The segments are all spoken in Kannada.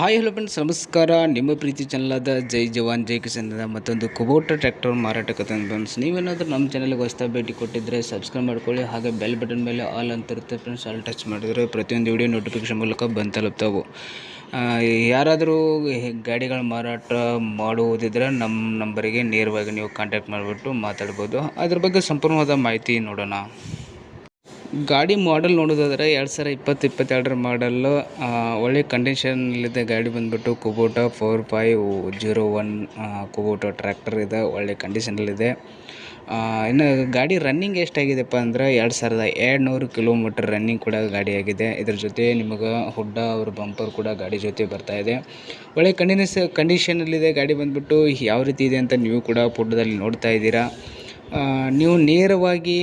ಹಾಯ್ ಹಲೋ ಫ್ರೆಂಡ್ಸ್ ನಮಸ್ಕಾರ. ನಿಮ್ಮ ಪ್ರೀತಿ ಚಾನಲಾದ ಜೈ ಜವಾನ್, ಜೈ ಕಿಸನ್ದ ಮತ್ತೊಂದು ಕುಬೋಟ ಟ್ರ್ಯಾಕ್ಟರ್ ಮಾರಾಟಕ್ಕೆ ಫ್ರೆಂಡ್ಸ್ ನೀವೇನಾದರೂ ನಮ್ಮ ಚಾನಲ್ಗೆ ಹೊಸ್ತಾ ಭೇಟಿ ಕೊಟ್ಟಿದ್ದರೆ ಸಬ್ಸ್ಕ್ರೈಬ್ ಮಾಡ್ಕೊಳ್ಳಿ, ಹಾಗೆ ಬೆಲ್ ಬಟನ್ ಮೇಲೆ ಆಲ್ ಅಂತ ಇರುತ್ತೆ ಫ್ರೆಂಡ್ಸ್ ಆಲ್ ಟಚ್ ಮಾಡಿದರೆ ಪ್ರತಿಯೊಂದು ವಿಡಿಯೋ ನೋಟಿಫಿಕೇಶನ್ ಮೂಲಕ ಬಂದು ತಲುಪ್ತಾವೆ ಯಾರಾದರೂ ಗಾಡಿಗಳ ಮಾರಾಟ ಮಾಡುವುದಿದ್ರೆ ನಮ್ಮ ನಂಬರಿಗೆ ನೇರವಾಗಿ ನೀವು ಕಾಂಟ್ಯಾಕ್ಟ್ ಮಾಡಿಬಿಟ್ಟು ಮಾತಾಡ್ಬೋದು. ಅದ್ರ ಬಗ್ಗೆ ಸಂಪೂರ್ಣವಾದ ಮಾಹಿತಿ ನೋಡೋಣ. ಗಾಡಿ ಮಾಡೆಲ್ ನೋಡೋದಾದ್ರೆ ಎರಡು ಸಾವಿರ ಇಪ್ಪತ್ತು, ಇಪ್ಪತ್ತೆರಡರ ಮಾಡಲ್ಲು ಒಳ್ಳೆ ಕಂಡೀಷನ್ನಲ್ಲಿದೆ ಗಾಡಿ ಬಂದುಬಿಟ್ಟು Kubota four five zero one Kubota tractor ಇದೆ. ಒಳ್ಳೆ ಕಂಡೀಷನಲ್ಲಿದೆ ಇನ್ನು ಗಾಡಿ ರನ್ನಿಂಗ್ ಎಷ್ಟಾಗಿದೆಪ್ಪ ಅಂದ್ರೆ ಎರಡು ಸಾವಿರದ ಎರಡು ನೂರು ಕಿಲೋಮೀಟರ್ ರನ್ನಿಂಗ್ ಕೂಡ ಗಾಡಿ ಆಗಿದೆ. ಇದ್ರ ಜೊತೆ ನಿಮಗೆ ಹುಡ್ಡ ಅವ್ರ ಬಂಪರ್ ಕೂಡ ಗಾಡಿ ಜೊತೆ ಬರ್ತಾ ಇದೆ. ಒಳ್ಳೆ ಕಂಡೀನಿಸ್ ಕಂಡೀಷನಲ್ಲಿದೆ ಗಾಡಿ ಬಂದುಬಿಟ್ಟು ಯಾವ ರೀತಿ ಇದೆ ಅಂತ ನೀವು ಕೂಡ ಫೋಟೋದಲ್ಲಿ ನೋಡ್ತಾ ಇದ್ದೀರಾ. ನೀವು ನೇರವಾಗಿ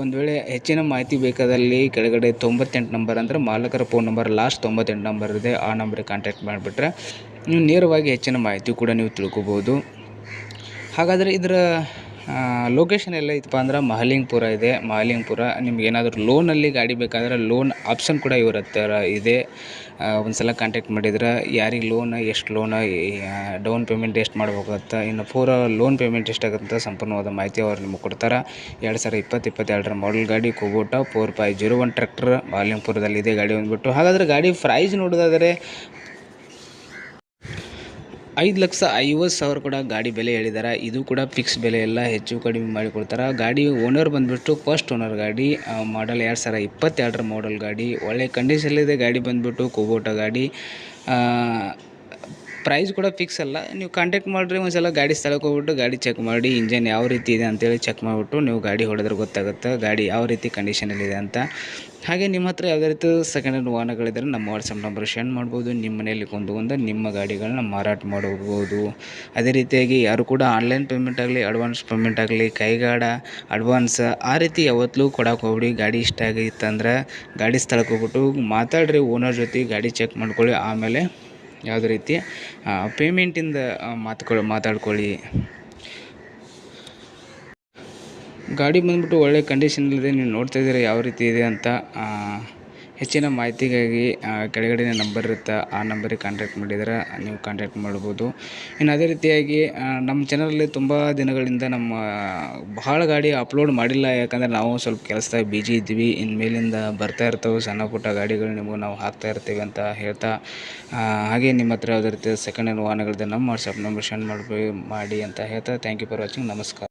ಒಂದು ವೇಳೆ ಹೆಚ್ಚಿನ ಮಾಹಿತಿ ಬೇಕಾದಲ್ಲಿ ಕೆಳಗಡೆ ತೊಂಬತ್ತೆಂಟು ನಂಬರ್ ಅಂದರೆ ಮಾಲಕರ ಫೋನ್ ನಂಬರ್ ಲಾಸ್ಟ್ ತೊಂಬತ್ತೆಂಟು ನಂಬರ್ ಇದೆ, ಆ ನಂಬರಿಗೆ ಕಾಂಟ್ಯಾಕ್ಟ್ ಮಾಡಿಬಿಟ್ರೆ ನೀವು ನೇರವಾಗಿ ಹೆಚ್ಚಿನ ಮಾಹಿತಿ ಕೂಡ ನೀವು ತಿಳ್ಕೊಬೋದು. ಹಾಗಾದರೆ ಇದರ ಲೊಕೇಶನ್ ಎಲ್ಲ ಐತಪ್ಪ ಅಂದ್ರೆ ಮಹಲಿಂಗ್ಪುರ ಇದೆ. ಮಹಲಿಂಗ್ಪುರ ನಿಮ್ಗೆ ಏನಾದರೂ ಲೋನಲ್ಲಿ ಗಾಡಿ ಬೇಕಾದ್ರೆ ಲೋನ್ ಆಪ್ಷನ್ ಕೂಡ ಇವ್ರ ಹತ್ರ ಇದೆ. ಒಂದು ಸಲ ಕಾಂಟ್ಯಾಕ್ಟ್ ಮಾಡಿದ್ರೆ ಯಾರಿಗೆ ಲೋನ್ ಎಷ್ಟು ಲೋನ್ ಡೌನ್ ಪೇಮೆಂಟ್ ಎಷ್ಟು ಮಾಡ್ಬೇಕಾಗತ್ತೆ ಇನ್ನು ಪೂರ ಲೋನ್ ಪೇಮೆಂಟ್ ಎಷ್ಟಾಗುತ್ತೆ ಸಂಪೂರ್ಣವಾದ ಮಾಹಿತಿ ಅವ್ರು ನಿಮಗೆ ಕೊಡ್ತಾರೆ. ಎರಡು ಸಾವಿರ ಇಪ್ಪತ್ತು, ಇಪ್ಪತ್ತೆರಡರ ಮಾಡಲ್ ಗಾಡಿ Kubota four five zero one tractor ಮಹಲಿಂಗ್ಪುರದಲ್ಲಿದೆ ಗಾಡಿ ಬಂದುಬಿಟ್ಟು ಹಾಗಾದರೆ ಗಾಡಿ ಪ್ರೈಸ್ ನೋಡೋದಾದರೆ ಐದು ಲಕ್ಷ ಐವತ್ತು ಸಾವಿರ ಕೂಡ ಗಾಡಿ ಬೆಲೆ ಹೇಳಿದ್ದಾರೆ ಇದು ಕೂಡ ಫಿಕ್ಸ್ ಬೆಲೆ ಎಲ್ಲ ಹೆಚ್ಚು ಕಡಿಮೆ ಮಾಡಿಕೊಡ್ತಾರೆ. ಗಾಡಿ ಓನರ್ ಬಂದುಬಿಟ್ಟು ಫಸ್ಟ್ ಓನರ್ ಗಾಡಿ ಮಾಡಲ್ ಎರಡು ಸಾವಿರ ಇಪ್ಪತ್ತೆರಡರ ಮಾಡಲ್ ಗಾಡಿ. ಒಳ್ಳೆ ಕಂಡೀಷನಲ್ಲಿದೆ ಗಾಡಿ ಬಂದುಬಿಟ್ಟು ಕುಬೋಟ ಗಾಡಿ ಪ್ರೈಸ್ ಕೂಡ ಫಿಕ್ಸ್ ಅಲ್ಲ. ನೀವು ಕಾಂಟ್ಯಾಕ್ಟ್ ಮಾಡಿರಿ ಒಂದು ಸಲ ಗಾಡಿ ಸ್ಥಳಕ್ಕೆ ಹೋಗ್ಬಿಟ್ಟು ಗಾಡಿ ಚೆಕ್ ಮಾಡಿ ಇಂಜನ್ ಯಾವ ರೀತಿ ಇದೆ ಅಂತೇಳಿ ಚೆಕ್ ಮಾಡಿಬಿಟ್ಟು ನೀವು ಗಾಡಿ ಹೊಡೆದ್ರೆ ಗೊತ್ತಾಗುತ್ತೆ, ಗಾಡಿ ಯಾವ ರೀತಿ ಕಂಡೀಷನಲ್ಲಿದೆ ಅಂತ. ಹಾಗೆ ನಿಮ್ಮ ಹತ್ರ ಯಾವುದೇ ರೀತಿ ಸೆಕೆಂಡ್ ಹ್ಯಾಂಡ್ ವಾಹನಗಳಿದ್ದರೆ ನಮ್ಮ ವಾಟ್ಸಪ್ ನಂಬರ್ ಶೇರ್ ಮಾಡ್ಬೋದು, ನಿಮ್ಮ ಮನೆಯಲ್ಲಿ ಕೊಂಡುಕೊಂಡು ನಿಮ್ಮ ಗಾಡಿಗಳನ್ನ ಮಾರಾಟ ಮಾಡಬಹುದು ಅದೇ ರೀತಿಯಾಗಿ ಯಾರು ಕೂಡ ಆನ್ಲೈನ್ ಪೇಮೆಂಟ್ ಆಗಲಿ ಅಡ್ವಾನ್ಸ್ ಪೇಮೆಂಟ್ ಆಗಲಿ, ಕೈಗಾಡ ಅಡ್ವಾನ್ಸ್ ಆ ರೀತಿ ಯಾವತ್ತೂ ಕೊಡೋಕೆ ಹೋಗ್ಬಿಡಿ. ಗಾಡಿ ಇಷ್ಟ ಆಗಿತ್ತಂದ್ರೆ ಗಾಡಿ ಸ್ಥಳಕ್ಕೆ ಹೋಗ್ಬಿಟ್ಟು ಮಾತಾಡ್ರಿ ಓನರ್ ಜೊತೆ ಗಾಡಿ ಚೆಕ್ ಮಾಡ್ಕೊಳ್ಳಿ, ಆಮೇಲೆ ಯಾವುದೇ ರೀತಿ ಪೇಮೆಂಟಿಂದ ಮಾತುಗಳು ಮಾತಾಡ್ಕೊಳ್ಳಿ. ಗಾಡಿ ಬಂದ್ಬಿಟ್ಟು ಒಳ್ಳೆ ಕಂಡೀಷನಲ್ಲಿದೆ ನೀವು ನೋಡ್ತಾ ಇದ್ದೀರಾ, ಯಾವ ರೀತಿ ಇದೆ ಅಂತ ಹೆಚ್ಚಿನ ಮಾಹಿತಿಗಾಗಿ ಕೆಳಗಡೆನೇ ಕೆಳಗಡೆ ನಂಬರ್ ಇರುತ್ತೆ, ಆ ನಂಬರಿಗೆ ಕಾಂಟ್ಯಾಕ್ಟ್ ಮಾಡಿದರೆ ನೀವು ಕಾಂಟ್ಯಾಕ್ಟ್ ಮಾಡ್ಬೋದು. ಇನ್ನು ಅದೇ ರೀತಿಯಾಗಿ ನಮ್ಮ ಚಾನಲಲ್ಲಿ ತುಂಬ ದಿನಗಳಿಂದ ನಮ್ಮ, ಬಹಳ ಗಾಡಿ ಅಪ್ಲೋಡ್ ಮಾಡಿಲ್ಲ. ಯಾಕಂದರೆ ನಾವು ಸ್ವಲ್ಪ ಕೆಲಸದಾಗ ಬಿಜಿ ಇದ್ವಿ ಇನ್ನು ಮೇಲಿಂದ ಬರ್ತಾ ಇರ್ತವೆ. ಸಣ್ಣ ಪುಟ್ಟ ಗಾಡಿಗಳು ನಿಮಗೆ ನಾವು ಹಾಕ್ತಾ ಇರ್ತೀವಿ ಅಂತ ಹೇಳ್ತಾ ಹಾಗೆ ನಿಮ್ಮ ಹತ್ರ ಯಾವುದೇ ರೀತಿ ಸೆಕೆಂಡ್ ಹ್ಯಾಂಡ್ ವಾಹನಗಳಿದೆ ನಮ್ಮ ವಾಟ್ಸಪ್ ನಂಬರ್ ಸೆಂಡ್ ಮಾಡ್ಬೇ, ಮಾಡಿ ಅಂತ ಹೇಳ್ತಾ ಥ್ಯಾಂಕ್ ಯು ಫಾರ್ ವಾಚಿಂಗ್ ನಮಸ್ಕಾರ.